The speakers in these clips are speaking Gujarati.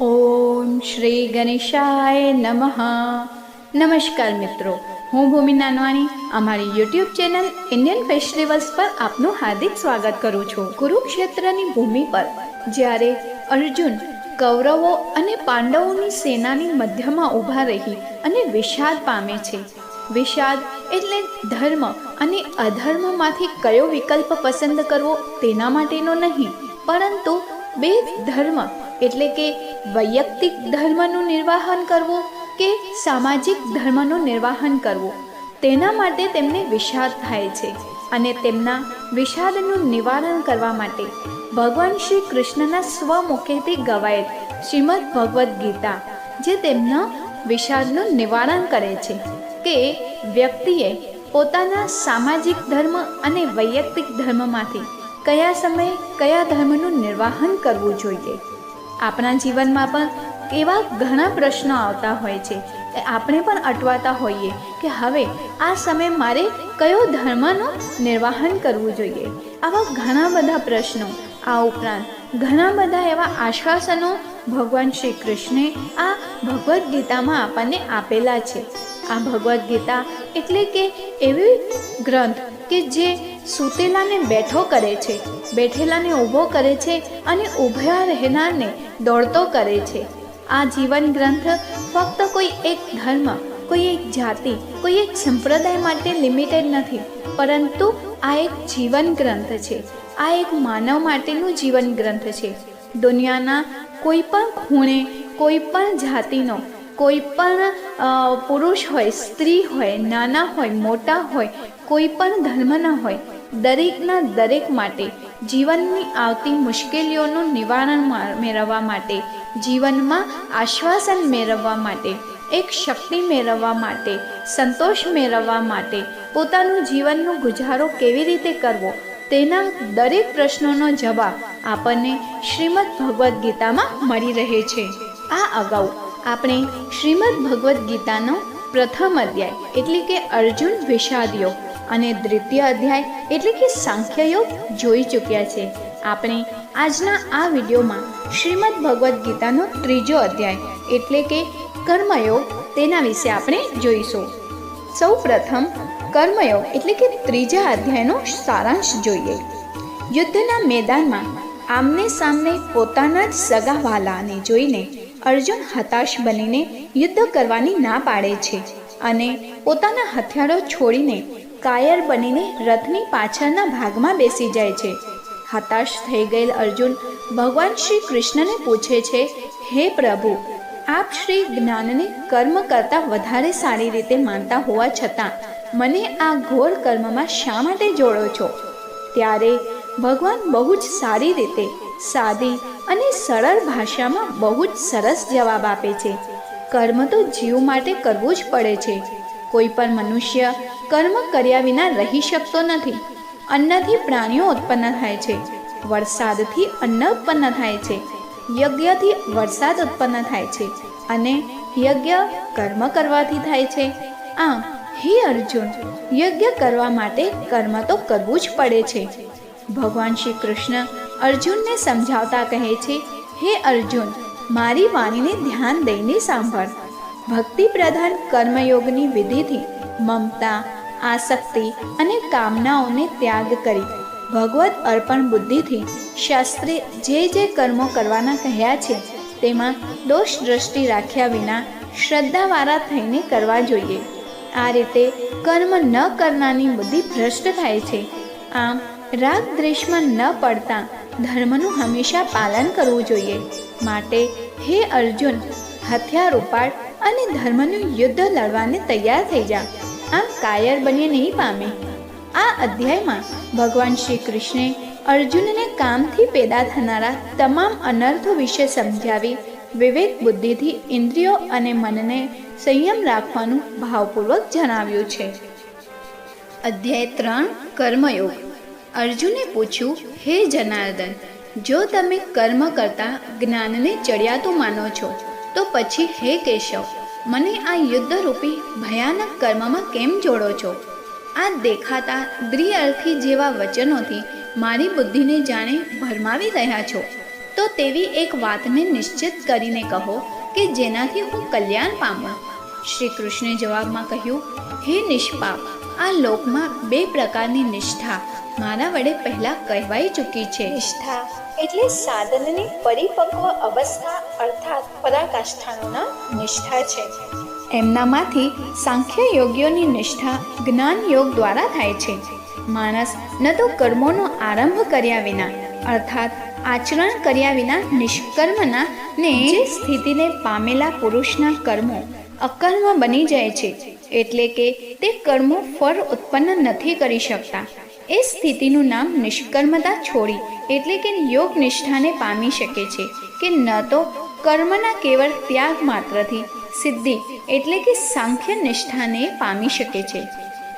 ઓમ શ્રી ગણેશાય નમઃ. નમસ્કાર મિત્રો, હું ભૂમિ નાનવાની અમારી યુટ્યુબ ચેનલ ઇન્ડિયન ફેસ્ટિવલ્સ પર આપનું હાર્દિક સ્વાગત કરું છું. કુરુક્ષેત્રની ભૂમિ પર, જ્યારે અર્જુન કૌરવો અને પાંડવોની સેનાની મધ્યમાં ઊભા રહી અને વિષાદ પામે છે. વિષાદ એટલે ધર્મ અને અધર્મમાંથી કયો વિકલ્પ પસંદ કરવો તેના માટેનો નહીં, પરંતુ બે ધર્મ એટલે કે વૈયક્તિક ધર્મનું નિર્વાહન કરવું કે સામાજિક ધર્મનું નિર્વાહન કરવું? તેના માટે તેમને વિષાદ થાય છે અને તેમના વિષાદનું નિવારણ કરવા માટે ભગવાન શ્રી કૃષ્ણના સ્વમુખેથી ગવાયેલ શ્રીમદ ભગવદ્ ગીતા, જે તેમના વિષાદનું નિવારણ કરે છે, કે વ્યક્તિએ પોતાના સામાજિક ધર્મ અને વૈયક્તિક ધર્મમાંથી કયા સમયે કયા ધર્મનું નિર્વાહન કરવું જોઈએ? આપણા જીવનમાં પણ એવા ઘણા પ્રશ્નો આવતા હોય છે એ આપણે પણ અટવાતા હોઈએ કે હવે આ સમયે મારે કયો ધર્મનું નિર્વાહન કરવું જોઈએ? આવા ઘણા બધા પ્રશ્નો, આ ઉપરાંત ઘણા બધા એવા આશ્વાસનો ભગવાન શ્રી કૃષ્ણે આ ભગવદ્ ગીતામાં આપણને આપેલા છે. આ ભગવદ્ ગીતા એટલે કે એવી ગ્રંથ કે જે સૂતેલાને બેઠો કરે છે, બેઠેલાને ઊભો કરે છે અને ઊભા રહેનારને દોડતો કરે છે. આ જીવન ગ્રંથ ફક્ત કોઈ એક ધર્મ, કોઈ એક જાતિ, કોઈ એક સંપ્રદાય માટે લિમિટેડ નથી, પરંતુ આ એક જીવન ગ્રંથ છે. આ એક માનવ માટેનું જીવન ગ્રંથ છે. દુનિયાના કોઈ પણ ખૂણે કોઈ પણ જાતિનો કોઈ પણ પુરુષ હોય, સ્ત્રી હોય, નાના હોય, મોટા હોય કોઈ પણ ધર્મના હોય, દરેકના દરેક માટે, જીવનની આવતી મુશ્કેલીઓનું નિવારણ મેળવવા માટે, જીવનમાં આશ્વાસન મેળવવા માટે, એક શક્તિ મેળવવા માટે, સંતોષ મેળવવા માટે, પોતાનું જીવનનો ગુજારો કેવી રીતે કરવો, તેના દરેક પ્રશ્નોનો જવાબ આપણને શ્રીમદ ભગવદ્ ગીતામાં મળી રહે છે. આ અગાઉ આપણે શ્રીમદ ભગવદ્ ગીતાનો પ્રથમ અધ્યાય એટલે કે અર્જુન વિષાદયોગ અને દ્વિતીય અધ્યાય એટલે કે સાંખ્યયોગ જોઈ ચૂક્યા છે. આપણે આજના આ વિડીયોમાં શ્રીમદ ભગવદ્ ગીતાનો ત્રીજો અધ્યાય એટલે કે કર્મયોગ તેના વિશે આપણે જોઈશું. સૌ પ્રથમ કર્મયોગ એટલે કે ત્રીજા અધ્યાયનો સારાંશ જોઈએ. યુદ્ધના મેદાનમાં આમને સામને પોતાના જ સગા વાલાને જોઈને અર્જુન હતાશ બનીને યુદ્ધ કરવાની ના પાડે છે અને પોતાના હથિયારો છોડીને કાયર બનીને રથની પાછળના ભાગમાં બેસી જાય છે. હતાશ થઈ ગયેલ અર્જુન ભગવાન શ્રી કૃષ્ણને પૂછે છે, હે પ્રભુ, આપ શ્રી જ્ઞાનને કર્મ કરતાં વધારે સારી રીતે માનતા હોવા છતાં મને આ ઘોર કર્મમાં શા માટે જોડો છો? ત્યારે ભગવાન બહુ જ સારી રીતે, સાદી અને સરળ ભાષામાં બહુ જ સરસ જવાબ આપે છે. કર્મ તો જીવ માટે કરવું જ પડે છે. કોઈ પણ મનુષ્ય કર્મ કર્યા વિના રહી શકતો નથી. અન્નથી પ્રાણીઓ ઉત્પન્ન થાય છે. વરસાદથી અન્ન ઉત્પન્ન થાય છે. યજ્ઞથી વરસાદ ઉત્પન્ન થાય છે. અને યજ્ઞ કર્મ કરવાથી થાય છે. આમ, હે અર્જુન, યજ્ઞ કરવા માટે કર્મ તો કરવું જ પડે છે. ભગવાન શ્રી કૃષ્ણ અર્જુનને સમજાવતા કહે છે, હે અર્જુન, મારી વાણીને ધ્યાન દઈને સાંભળ. ભક્તિ પ્રધાન કર્મયોગની વિધિથી મમતા, આસક્તિ અને કામનાઓને ત્યાગ કરી. ભગવત અર્પણ બુદ્ધિથી શાસ્ત્રે જે જે કર્મો કરવાના કહ્યા છે, તેમાં દોષ દ્રષ્ટિ રાખ્યા વિના શ્રદ્ધાવાળા થઈને કરવા જોઈએ. આ રીતે કર્મ ન કરનારની બુદ્ધિ ભ્રષ્ટ થાય છે. આમ રાગ દ્વેષમાં ન પડતા ધર્મનું હંમેશા પાલન કરવું જોઈએ. માટે હે અર્જુન, હથિયાર ઉપાડ અને ધર્મનું યુદ્ધ લડવાને તૈયાર થઈ જા. આમ કાયર બને નહીં પામે. આ અધ્યાયમાં ભગવાન શ્રી કૃષ્ણે અર્જુનને કામથી પેદા થનારા તમામ અનર્થો વિશે સમજાવી, વિવેક બુદ્ધિથી ઇન્દ્રિયો અને મનને સંયમ રાખવાનું ભાવપૂર્વક જણાવ્યું છે. અધ્યાય ત્રણ કર્મયોગ. અર્જુને પૂછ્યું, હે જનાર્દન, જો તમે કર્મ કરતા જ્ઞાનને ચડિયાતું માનો છો, તો પછી હે કેશવ, મને આ યુદ્ધરૂપી ભયાનક કર્મમાં કેમ જોડો છો? આ દેખાતા દ્રિઅર્થી જેવા વચનોથી મારી બુદ્ધિને જાણે ભરમાવી રહ્યા છો. તો તેવી એક વાતને નિશ્ચિત કરીને કહો કે જેનાથી હું કલ્યાણ પામું. શ્રી કૃષ્ણે જવાબમાં કહ્યું, હે નિષ્પાપ, આ લોકમાં બે પ્રકારની નિષ્ઠા મારા વડે પહેલા કહેવાઈ ચૂકી છે. નિષ્ઠા એટલે સાધનની પરિપક્વ અવસ્થા અર્થાત પરાકાષ્ઠાનું નામ નિષ્ઠા છે. એમનામાંથી સાંખ્ય યોગ્યોની નિષ્ઠા જ્ઞાન યોગ દ્વારા થાય છે. માણસ ન તો કર્મોનો આરંભ કર્યા વિના અર્થાત આચરણ કર્યા વિના નિષ્કર્મના ને જે સ્થિતિને પામેલા પુરુષના કર્મો અકર્મ બની જાય છે. એટલે કે તે કર્મો ફળ ઉત્પન્ન નથી કરી શકતા. એ સ્થિતિનું નામ નિષ્કર્મતા છોડી, એટલે કે યોગ નિષ્ઠાને પામી શકે છે, કે ન તો કર્મના કેવળ ત્યાગ માત્રથી સિદ્ધિ, એટલે કે સાંખ્ય નિષ્ઠાને પામી શકે છે.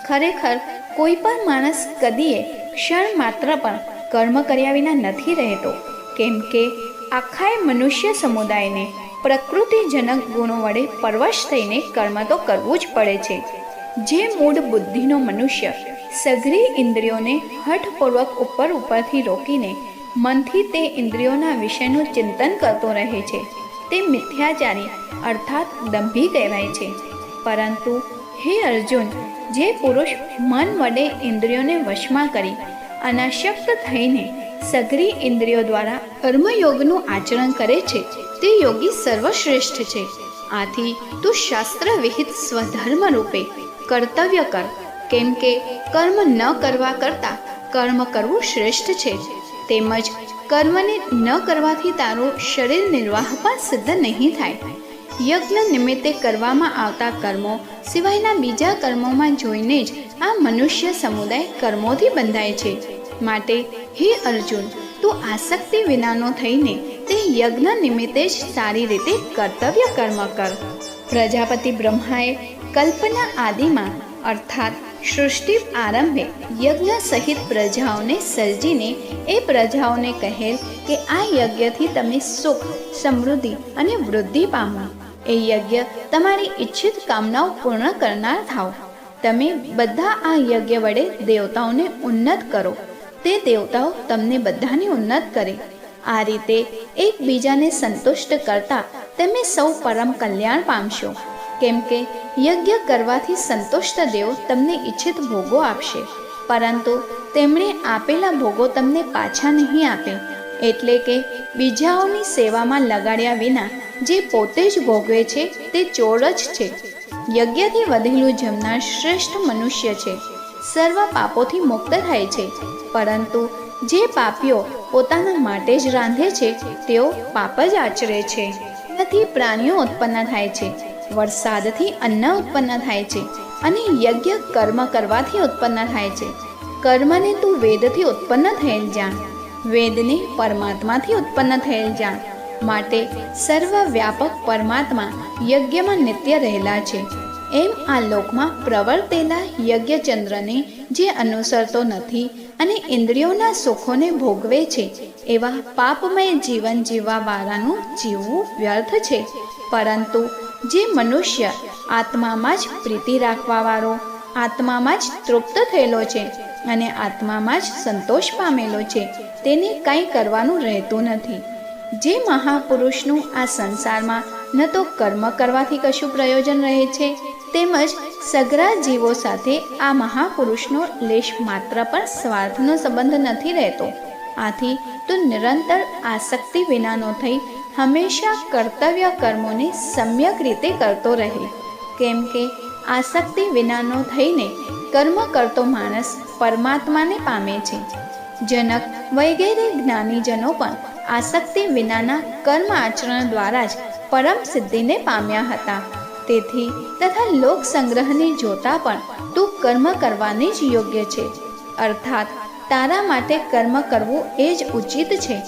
ખરેખર કોઈ પણ માણસ કદીએ ક્ષણ માત્ર પણ કર્મ કર્યા વિના નથી રહેતો, કેમ કે આખાય મનુષ્ય સમુદાયને પ્રકૃતિજનક ગુણો વડે પરવશ થઈને કર્મ તો કરવું જ પડે છે. જે મૂળ બુદ્ધિનો મનુષ્ય સઘરી ઇન્દ્રિયોને હઠપૂર્વક ઉપર ઉપરથી રોકીને મનથી તે ઇન્દ્રિયોના વિષયનું ચિંતન કરતો રહે છે. તે મિથ્યાચારી અર્થાત દંભી કહેવાય છે. પરંતુ હે અર્જુન, જે પુરુષ મન વડે ઇન્દ્રિયોને વશમાં કરી અનાશક્ત થઈને સઘરી ઇન્દ્રિયો દ્વારા કર્મયોગનું આચરણ કરે છે, તે યોગી સર્વશ્રેષ્ઠ છે. આથી તું શાસ્ત્ર વિહિત સ્વધર્મ રૂપે કર્તવ્ય કર. કેમ કે કર્મ ન કરવા કરતાં કર્મ કરવું શ્રેષ્ઠ છે. તેમજ કર્મને ન કરવાથી તારું શરીર નિર્વાહ પણ સિદ્ધ નહીં થાય. યજ્ઞ નિમિત્તે કરવામાં આવતા કર્મો સિવાયના બીજા કર્મોમાં જોઈને જ આ મનુષ્ય સમુદાય કર્મોથી બંધાય છે. માટે હે અર્જુન, તું આસક્તિ વિનાનો થઈને તે યજ્ઞ નિમિત્તે જ સારી રીતે કર્તવ્ય કર્મ કર. પ્રજાપતિ બ્રહ્માએ કલ્પના આદિમાં, અર્થાત સૃષ્ટિ આરંભે યજ્ઞ સહિત પ્રજાઓને સર્જીને, એ પ્રજાઓને કહેલ કે આ યજ્ઞથી તમે સુખ, સમૃદ્ધિ અને વૃદ્ધિ પામો. એ યજ્ઞ તમારી ઈચ્છિત કામનાઓ પૂર્ણ કરનાર થાઓ. તમે બધા આ યજ્ઞ વડે દેવતાઓને ઉન્નત કરો. તે દેવતાઓ તમને બધાને ઉન્નત કરે. આ રીતે એકબીજાને સંતુષ્ટ કરતા તમે સૌ પરમ કલ્યાણ પામશો. કેમ કે યજ્ઞ કરવાથી સંતુષ્ટ દેવ તમને ઈચ્છિત ભોગો આપશે. પરંતુ તેમણે આપેલા ભોગો તમને પાછા નહીં આપે, એટલે કે બીજાઓની સેવામાં લગાડ્યા વિના જે પોતે જ ભોગવે છે તે ચોર જ છે. યજ્ઞથી વધેલું જમનાર શ્રેષ્ઠ મનુષ્ય છે. સર્વ પાપોથી મુક્ત થાય છે. પરંતુ જે પાપીઓ પોતાના માટે જ રાંધે છે, તેઓ પાપ જ આચરે છે. નથી પ્રાણીઓ ઉત્પન્ન થાય છે. વરસાદથી અન્ન ઉત્પન્ન થાય છે અને યજ્ઞ કર્મ કરવાથી ઉત્પન્ન થાય છે. કર્મને તું વેદથી ઉત્પન્ન થયેલ જાણ. વેદને પરમાત્માથી ઉત્પન્ન થયેલ જાણ. માટે સર્વવ્યાપક પરમાત્મા યજ્ઞમાં નિત્ય રહેલા છે. એમ આ લોકમાં પ્રવર્તેલા યજ્ઞચંદ્રને જે અનુસરતો નથી અને ઇન્દ્રિયોના સુખોને ભોગવે છે, એવા પાપમય જીવન જીવવાવાળાનું જીવવું વ્યર્થ છે. પરંતુ જે મનુષ્ય આત્મામાં જ પ્રીતિ રાખવાવાળો, આત્મામાં જ તૃપ્ત થયેલો છે અને આત્મામાં જ સંતોષ પામેલો છે, તેને કંઈ કરવાનું રહેતું નથી. જે મહાપુરુષનું આ સંસારમાં ન તો કર્મ કરવાથી કશું પ્રયોજન રહે છે, તેમજ સગરા જીવો સાથે આ મહાપુરુષનો લેશ માત્ર પણ સ્વાર્થનો સંબંધ નથી રહેતો. આથી તું નિરંતર આસક્તિ વિનાનો થઈ હંમેશા કર્તવ્ય કર્મોને સમ્યક રીતે કરતો રહે. કેમ કે આસક્તિ વિનાનો થઈને કર્મ કરતો માણસ પરમાત્માને પામે છે. જનક વગેરે જ્ઞાનીજનો પણ આસક્તિ વિનાના કર્મ આચરણ દ્વારા જ પરમ સિદ્ધિને પામ્યા હતા. તેથી તથા લોક સંગ્રહને જોતા પણ તું કર્મ કરવાની જ યોગ્ય છે. અર્થાત તારા માટે કર્મ કરવું એ જ ઉચિત છે.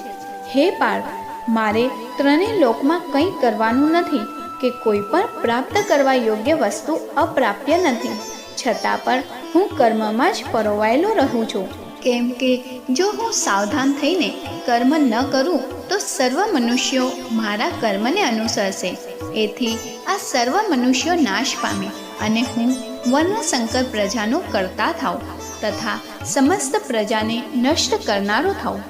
હે પાર્થ મારે ત્રણેય લોકમાં કંઈ કરવાનું નથી કે કોઈ પણ પ્રાપ્ત કરવા યોગ્ય વસ્તુ અપ્રાપ્ય નથી. છતાં પણ હું કર્મમાં જ પરોવાયેલો રહું છું. કેમ કે જો હું સાવધાન થઈને કર્મ ન કરું, તો સર્વ મનુષ્યો મારા કર્મને અનુસરશે. એથી આ સર્વ મનુષ્યો નાશ પામે અને હું વર્ણશંકર પ્રજાનો કરતા થાઉં તથા સમસ્ત પ્રજાને નષ્ટ કરનારો થાઉં.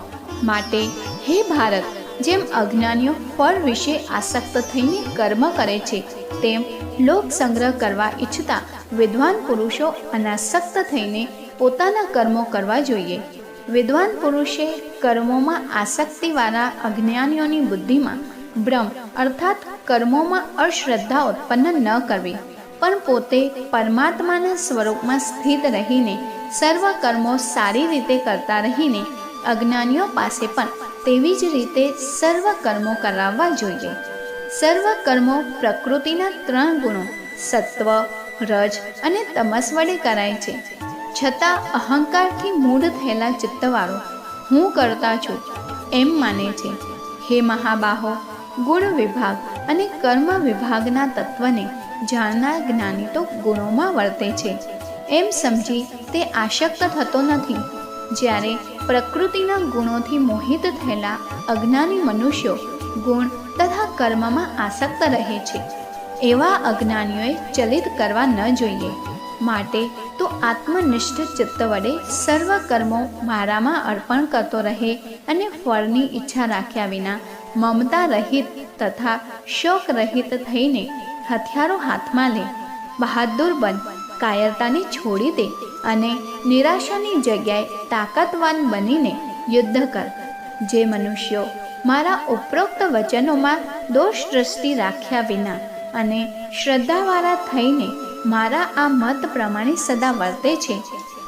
માટે હે ભારત જેમ અજ્ઞાનીઓ ફળ વિશે આસક્ત થઈને કર્મ કરે છે, તેમ લોક સંગ્રહ કરવા ઈચ્છતા વિદ્વાન પુરુષો અનાસક્ત થઈને પોતાના કર્મો કરવા જોઈએ. વિદ્વાન પુરુષે કર્મોમાં આસક્તિવાળા અજ્ઞાનીઓની બુદ્ધિમાં ભ્રમ અર્થાત કર્મોમાં અશ્રદ્ધા ઉત્પન્ન ન કરવી, પણ પોતે પરમાત્માના સ્વરૂપમાં સ્થિત રહીને સર્વ કર્મો સારી રીતે કરતા રહીને અજ્ઞાનીઓ પાસે પણ તેવી જ રીતે સર્વ કર્મો કરાવવા જોઈએ. સર્વ કર્મો પ્રકૃતિના ત્રણ ગુણો, સત્વ રજ અને તમસ વડે કરાય છે. છતાં અહંકારથી મૂળ થયેલા ચિત્તવાળો, હું કરતા છું, એમ માને છે. હે મહાબાહો, ગુણ વિભાગ અને કર્મ વિભાગના તત્વને જાણનાર જ્ઞાની તો ગુણોમાં વર્તે છે. એમ સમજી તે આશક્ત થતો નથી. જ્યારે પ્રકૃતિના ગુણોથી મોહિત થયેલા અજ્ઞાની મનુષ્યો ગુણ તથા કર્મમાં આસક્ત રહે છે. એવા અજ્ઞાનીઓએ ચલિત કરવા ન જોઈએ. માટે તો આત્મનિષ્ઠ ચિત્ત વડે સર્વ કર્મો મારામાં અર્પણ કરતો રહે અને ફળની ઈચ્છા રાખ્યા વિના મમતા રહિત તથા શોક રહિત થઈને હથિયારો હાથમાં લે. બહાદુર બન કાયરતાને છોડી દે અને નિરાશાની જગ્યાએ તાકાતવાન બનીને યુદ્ધ કર. જે મનુષ્યો મારા ઉપરોક્ત વચનોમાં દોષ દ્રષ્ટિ રાખ્યા વિના અને શ્રદ્ધાવાળા થઈને મારા આ મત પ્રમાણે સદા વર્તે છે,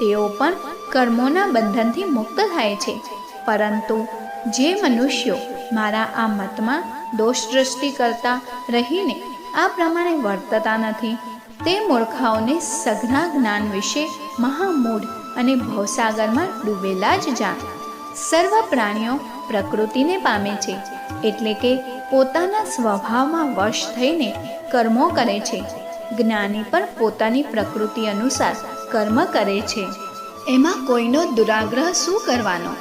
તેઓ પણ કર્મોના બંધનથી મુક્ત થાય છે. પરંતુ જે મનુષ્યો મારા આ મતમાં દોષ દ્રષ્ટિ કરતા રહીને આ પ્રમાણે વર્તતા નથી તે મૂર્ખાઓને સઘના જ્ઞાન વિશે મહામૂઢ અને ભવસાગરમાં ડૂબેલા જ જાણ. સર્વ પ્રાણીઓ પ્રકૃતિને પામે છે, એટલે કે પોતાના સ્વભાવમાં વશ થઈને કર્મો કરે છે. જ્ઞાની પણ પોતાની પ્રકૃતિ અનુસાર કર્મ કરે છે. એમાં કોઈનો દુરાગ્રહ શું કરવાનો?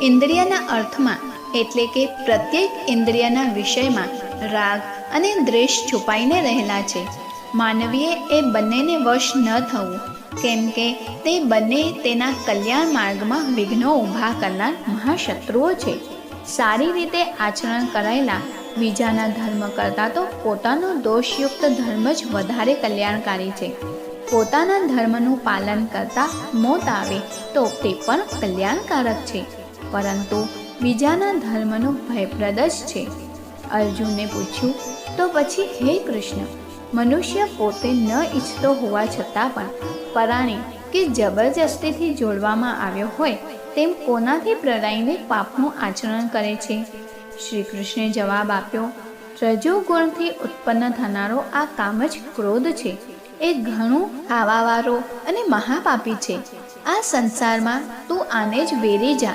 ઇન્દ્રિયના અર્થમાં, એટલે કે પ્રત્યેક ઇન્દ્રિયના વિષયમાં, રાગ અને દ્વેષ છુપાઈને રહેલા છે. માનવીએ એ બંનેને વશ ન થવું. કેમ કે તે બંને તેના કલ્યાણ માર્ગમાં વિઘ્નો ઊભા કરનાર મહાશત્રુઓ છે. સારી રીતે આચરણ કરાયેલા બીજાના ધર્મ કરતાં તો પોતાનો દોષયુક્ત ધર્મ જ વધારે કલ્યાણકારી છે. પોતાના ધર્મનું પાલન કરતાં મોત આવે તો તે પણ કલ્યાણકારક છે. પરંતુ બીજાના ધર્મનું ભયપ્રદ જ છે. અર્જુને પૂછ્યું, તો પછી હે કૃષ્ણ મનુષ્ય પોતે ન ઈચ્છતો હોવા છતાં પણ પરાણે કે જબરજસ્તીથી જોડવામાં આવ્યો હોય, તેમ કોનાથી પ્રરાઈને પાપનું આચરણ કરે છે? શ્રી કૃષ્ણે જવાબ આપ્યો, રજોગુણથી ઉત્પન્ન થનારો આ કામ જ ક્રોધ છે. એ ઘણું આવાવારો અને મહાપાપી છે. આ સંસારમાં તું આને જ વેરી જા.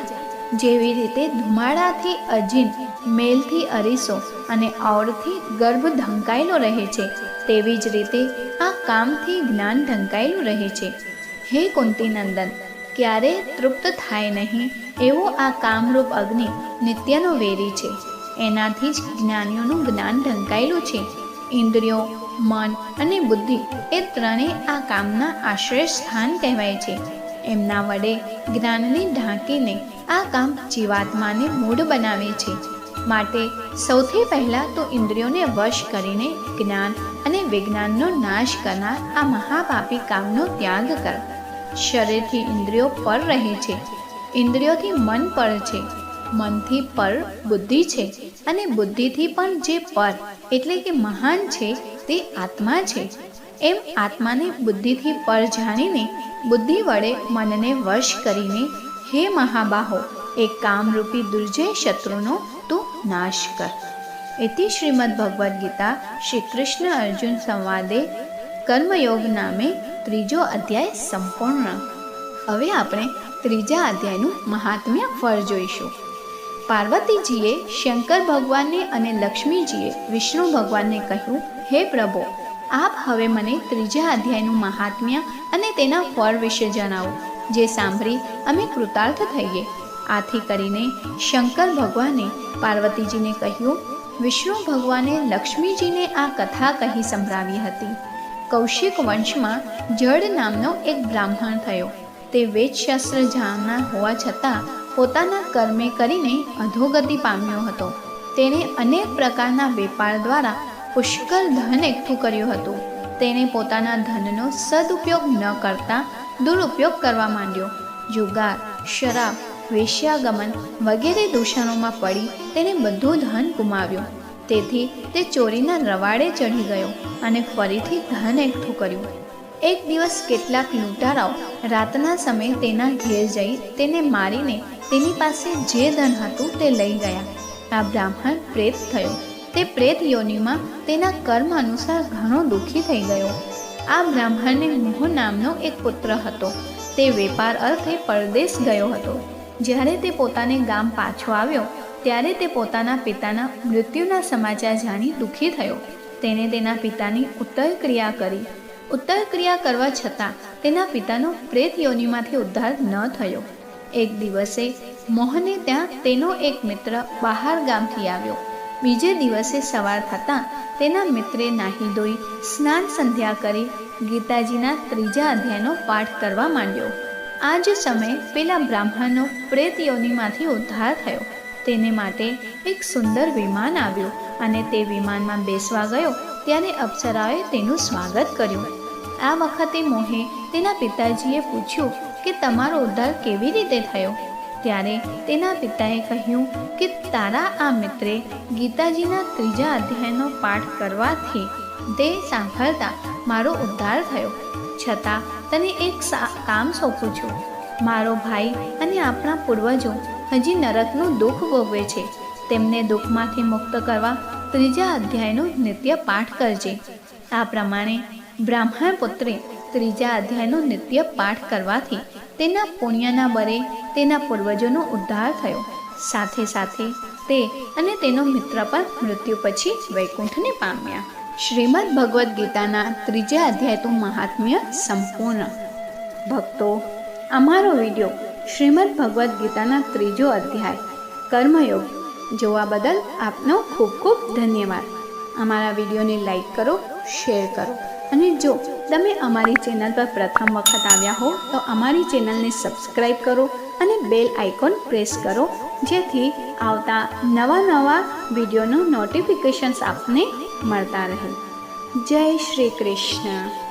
જેવી રીતે ધુમાડાથી અજીન, મેલથી અરીસો અને ઓળથી ગર્ભ ઢંકાયેલો રહે છે, તેવી જ રીતે આ કામથી જ્ઞાન ઢંકાયેલું રહે છે. હે કુંતીનંદન, ક્યારે તૃપ્ત થાય નહીં એવો આ કામરૂપ અગ્નિ નિત્યનો વેરી છે. એનાથી જ જ્ઞાનીઓનું જ્ઞાન ઢંકાયેલું છે. ઇન્દ્રિયો, મન અને બુદ્ધિ એ ત્રણેય આ કામના આશ્રય સ્થાન કહેવાય છે. એમના વડે જ્ઞાનને ઢાંકીને આ કામ જીવાત્માને મૂળ બનાવે છે. માટે સૌથી પહેલાં તો ઇન્દ્રિયોને વશ કરીને જ્ઞાન અને વિજ્ઞાનનો નાશ કરનાર આ મહાપાપી કામનો ત્યાગ કર. શરીરથી ઇન્દ્રિયો પર રહે છે. ઇન્દ્રિયોથી મન પર છે. મનથી પર બુદ્ધિ છે અને બુદ્ધિથી પણ જે પર એટલે કે મહાન છે તે આત્મા છે. એમ આત્માને બુદ્ધિથી પર જાણીને બુદ્ધિ વડે મનને વશ કરીને હે મહાબાહો એ કામરૂપી દુર્જય શત્રુનો તું નાશ કર. એથી શ્રીમદ ભગવદ્ ગીતા શ્રી કૃષ્ણ અર્જુન સંવાદે કર્મયોગ નામે ત્રીજો અધ્યાય સંપૂર્ણ. હવે આપણે ત્રીજા અધ્યાયનું મહાત્મ્ય ફળ જોઈશું. પાર્વતીજીએ શંકર ભગવાનને અને લક્ષ્મીજીએ વિષ્ણુ ભગવાનને કહ્યું, હે પ્રભુ, આપ હવે મને ત્રીજા અધ્યાયનું મહાત્મ્ય અને તેના ફળ વિશે જણાવો. જે સાંભળી અમે કૃતાર્થ થઈએ. આથી કરીને શંકર ભગવાને પાર્વતીજીને કહ્યું, વિષ્ણુ ભગવાને લક્ષ્મીજીને આ કથા કહી સંભળાવી હતી. કૌશિક વંશમાં જડ નામનો એક બ્રાહ્મણ થયો. તે વેદશાસ્ત્ર જાણનાર હોવા છતાં પોતાના કર્મે કરીને અધોગતિ પામ્યો હતો. તેણે અનેક પ્રકારના વેપાર દ્વારા પુષ્કળ ધન એકઠું કર્યું હતું. તેણે પોતાના ધનનો સદુપયોગ ન કરતા દુરુપયોગ કરવા માંડ્યો. જુગાર, શરાબ, વેશ્યાગમન વગેરે દૂષણોમાં પડી તેને બધું ધન ગુમાવ્યું. તેથી તે ચોરીના રવાડે ચઢી ગયો અને ફરીથી ધન એકઠું કર્યું. એક દિવસ કેટલાક લૂંટારાઓ રાતના સમયે તેના ઘેર જઈ તેને મારીને તેની પાસે જે ધન હતું તે લઈ ગયા. આ બ્રાહ્મણ પ્રેત થયો. તે પ્રેત યોનિમાં તેના કર્મ અનુસાર ઘણો દુઃખી થઈ ગયો. આ બ્રાહ્મણને મોહન નામનો એક પુત્ર હતો. તે વેપાર અર્થે પરદેશ ગયો હતો. જ્યારે તે પોતાને ગામ પાછો આવ્યો, ત્યારે તે પોતાના પિતાના મૃત્યુના સમાચાર જાણી દુઃખી થયો. તેણે તેના પિતાની ઉત્તર ક્રિયા કરી. ઉત્તર ક્રિયા કરવા છતાં, તેના પિતાનો પ્રેત યોનિમાંથી ઉદ્ધાર ન થયો. એક દિવસે, મોહને ત્યાં તેનો એક મિત્ર બહાર ગામથી આવ્યો. બીજે દિવસે સવાર થતાં તેના મિત્રે નાહી ધોઈ સ્નાન સંધ્યા કરી ગીતાજીના ત્રીજા અધ્યાયનો પાઠ કરવા માંડ્યો. આ જ સમયે પેલા બ્રાહ્મણનો પ્રેત ઉદ્ધાર થયો. તેને માટે એક સુંદર વિમાન આવ્યું અને તે વિમાનમાં બેસવા ગયો. ત્યારે અપ્સરાએ તેનું સ્વાગત કર્યું. આ વખતે મોહે તેના પિતાજીએ પૂછ્યું કે તમારો ઉદ્ધાર કેવી રીતે થયો? ત્યારે તેના પિતાએ કહ્યું કે તારા આ મિત્રે ગીતાજીના ત્રીજા અધ્યાયનો પાઠ કરવાથી તે સાંભળતા મારો ઉદ્ધાર થયો. છતાં તને એક કામ સોંપું છું. મારો ભાઈ અને આપણા પૂર્વજો હજી નરકનું દુઃખ ભોગવે છે. તેમને દુઃખમાંથી મુક્ત કરવા ત્રીજા અધ્યાયનો નિત્ય પાઠ કરજે. આ પ્રમાણે બ્રાહ્મણ પુત્રે ત્રીજા અધ્યાયનો નિત્ય પાઠ કરવાથી તેના પુણ્યના બરે તેના પૂર્વજોનો ઉદ્ધાર થયો. સાથે સાથે તે અને તેનો મિત્ર પણ મૃત્યુ પછી વૈકુંઠને પામ્યા. શ્રીમદ ભગવદ્ ગીતાના ત્રીજા અધ્યાયનું મહાત્મ્ય સંપૂર્ણ. ભક્તો અમારો વીડિયો શ્રીમદ ભગવદ્ ગીતાના ત્રીજો અધ્યાય, કર્મયોગ, જોવા બદલ આપનો ખૂબ ખૂબ ધન્યવાદ. અમારા વિડીયોને લાઈક કરો, શેર કરો અને જો તમે અમારી ચેનલ પર પ્રથમ વખત આવ્યા હો, તો અમારી ચેનલને સબસ્ક્રાઈબ કરો અને બેલ આઇકોન પ્રેસ કરો, જેથી આવતા નવા નવા વિડીયોનું નોટિફિકેશન્સ આપને મળતા રહે. જય શ્રી કૃષ્ણ.